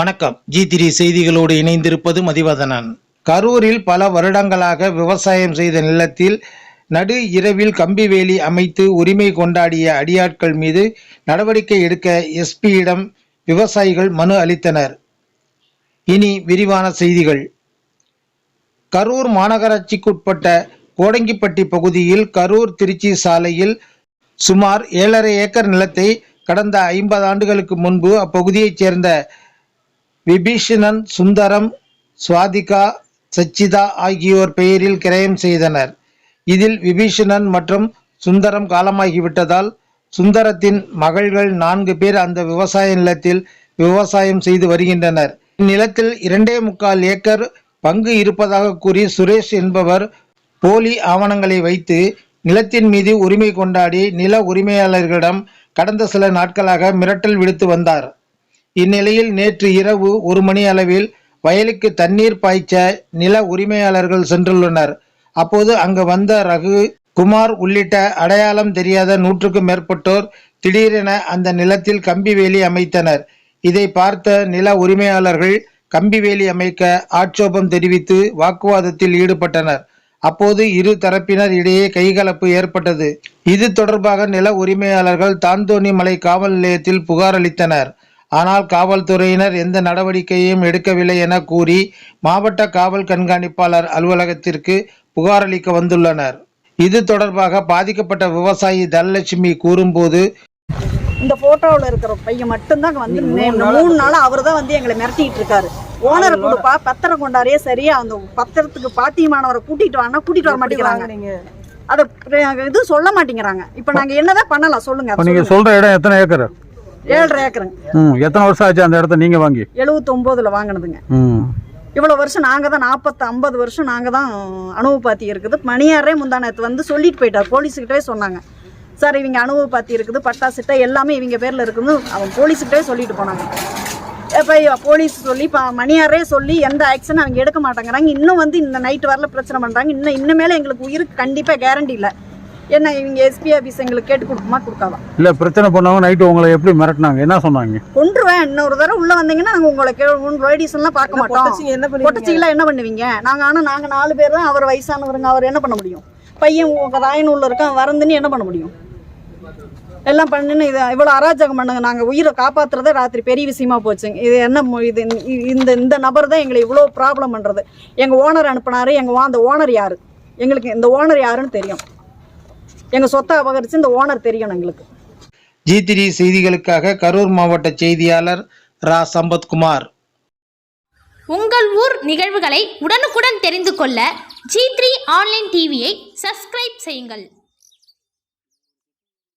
வணக்கம். ஜி திரி செய்திகளோடு இணைந்திருப்பது மதிவதனன். கரூரில் பல வருடங்களாக விவசாயம் செய்த நிலத்தில் நடு இரவில் கம்பி வேலி அமைத்து உரிமை கொண்டாடிய அடியாட்கள் மீது நடவடிக்கை எடுக்க எஸ்பியிடம் விவசாயிகள் மனு அளித்தனர். இனி விரிவான செய்திகள். கரூர் மாநகராட்சிக்குட்பட்ட கோடங்கிப்பட்டி பகுதியில் கரூர் திருச்சி சாலையில் சுமார் ஏழரை ஏக்கர் நிலத்தை கடந்த ஐம்பது ஆண்டுகளுக்கு முன்பு அப்பகுதியைச் சேர்ந்த விபீஷணன் சுந்தரம் சுவாதிகா சச்சிதா ஆகியோர் பெயரில் கிரயம் செய்தனர். இதில் விபீஷணன் மற்றும் சுந்தரம் காலமாகிவிட்டதால் சுந்தரத்தின் மகள்கள் நான்கு பேர் அந்த விவசாய நிலத்தில் விவசாயம் செய்து வருகின்றனர். இந்நிலத்தில் இரண்டே முக்கால் ஏக்கர் பங்கு இருப்பதாக கூறி சுரேஷ் என்பவர் போலி ஆவணங்களை வைத்து நிலத்தின் மீது உரிமை கொண்டாடி நில உரிமையாளர்களிடம் கடந்த சில நாட்களாக மிரட்டல் விடுத்து வந்தார். இந்நிலையில் நேற்று இரவு ஒரு மணி அளவில் வயலுக்கு தண்ணீர் பாய்ச்ச நில உரிமையாளர்கள் சென்றுள்ளனர். அப்போது அங்கு வந்த ரகு குமார் உள்ளிட்ட அடையாளம் தெரியாத நூற்றுக்கும் மேற்பட்டோர் திடீரென அந்த நிலத்தில் கம்பி வேலி அமைத்தனர். இதை பார்த்த நில உரிமையாளர்கள் கம்பி வேலி அமைக்க ஆட்சோபம் தெரிவித்து வாக்குவாதத்தில் ஈடுபட்டனர். அப்போது இரு தரப்பினர் இடையே கைகலப்பு ஏற்பட்டது. இது தொடர்பாக நில உரிமையாளர்கள் தாந்தோணி மலை காவல் நிலையத்தில் புகார் அளித்தனர். ஆனால் காவல்துறையினர் எந்த நடவடிக்கையும் எடுக்கவில்லை என கூறி மாவட்ட காவல் கண்காணிப்பாளர் அலுவலகத்திற்கு புகார் அளிக்க வந்துள்ளனர். இது தொடர்பாக பாதிக்கப்பட்ட விவசாயி தனலட்சுமி கூறும்போது இந்த போட்டோவில் இருக்கிற பையன் மட்டும்தான் வந்து மூணு நாளா அவர் தான் வந்து எங்களை மிரட்டிட்டு இருக்காரு. ஓனரை கொடுப்பா பத்திரம் கொண்டாடியே சரியா அந்த பத்திரத்துக்கு பாத்தியமானவரை கூட்டிட்டு வாங்க கூட்டிட்டு வர மாட்டேங்கிறாங்க. அதை பிர- இது சொல்ல மாட்டேங்கிறாங்க. இப்ப நாங்க என்னதான் பண்ணலாம் சொல்லுங்க நீங்கள் சொல்கிற இடம் எத்தனை ஏக்கர்? ஏழரை ஏக்கருங்க. ம் எத்தனை வருஷம் ஆச்சு அந்த இடத்த நீங்கள் வாங்கி? எழுபத்தொம்போதுல வாங்கினதுங்க. ம். இவ்வளோ வருஷம் நாங்கள் தான் நாற்பத்து ஐம்பது வருஷம் நாங்கள் தான் அணுவு பாத்தி இருக்குது. மணியாரே முந்தானத்து வந்து சொல்லிட்டு போயிட்டார். போலீஸுக்கிட்டே சொன்னாங்க. சார் இவங்க அணுவு பாத்தி இருக்குது பட்டா சிட்டை எல்லாமே இவங்க பேரில் இருக்குன்னு அவன் போலீஸுக்கிட்டே சொல்லிட்டு போனாங்க. இப்போ போலீஸ் சொல்லி இப்போ மணியாரே சொல்லி எந்த ஆக்ஷன் அவங்க எடுக்க மாட்டேங்கிறாங்க. இன்னும் வந்து இந்த நைட் வரல பிரச்சனை பண்ணுறாங்க இன்னும் இன்னுமேலே எங்களுக்கு உயிருக்கு கண்டிப்பாக கேரண்டி இல்லை. என்ன இவங்க எஸ்பி ஆஃபீஸ் எங்களுக்கு கேட்டு கொடுக்குமா கொடுக்காதா? இல்லை பிரச்சனை பண்ணவங்க நைட்டு உங்களை எப்படி மிரட்டினாங்க? என்ன சொன்னாங்க? கொன்றுவேன். இன்னொரு தடவை உள்ள வந்தீங்கன்னா நாங்கள் உங்களை கே லேடிஸ் எல்லாம் பார்க்க மாட்டோம். என்ன பண்ணுவீங்க? பொட்டச்சிங்களா என்ன பண்ணுவீங்க? நாங்கள் ஆனால் நாங்கள் நாலு பேர் தான் அவர் வயசானவருங்க. அவர் என்ன பண்ண முடியும்? பையன் உங்க ராயனூர்ல இருக்கான். வரந்துன்னு என்ன பண்ண முடியும்? எல்லாம் பண்ணுன்னு இது இவ்வளோ அராஜகம் பண்ணுங்க. நாங்கள் உயிரை காப்பாத்துறதே ராத்திரி பெரிய விஷயமா போச்சுங்க இது என்ன இது இந்த இந்த நபர் தான் எங்களை இவ்வளோ ப்ராப்ளம் பண்ணுறது எங்கள் ஓனர் அனுப்புனாரு. எங்கள் அந்த ஓனர் யார்? எங்களுக்கு இந்த ஓனர் யாருன்னு தெரியும். எங்கள் சொத்தை அபகரித்து இந்த ஓனர் தெரியணும் எங்களுக்கு. ஜி த்ரீ செய்திகளுக்காக கரூர் மாவட்ட செய்தியாளர் ரா. சம்பத்குமார். உங்கள் ஊர் நிகழ்வுகளை உடனுக்குடன் தெரிந்து கொள்ள ஜி த்ரீ ஆன்லைன் டிவியை சப்ஸ்கிரைப் செய்யுங்கள்.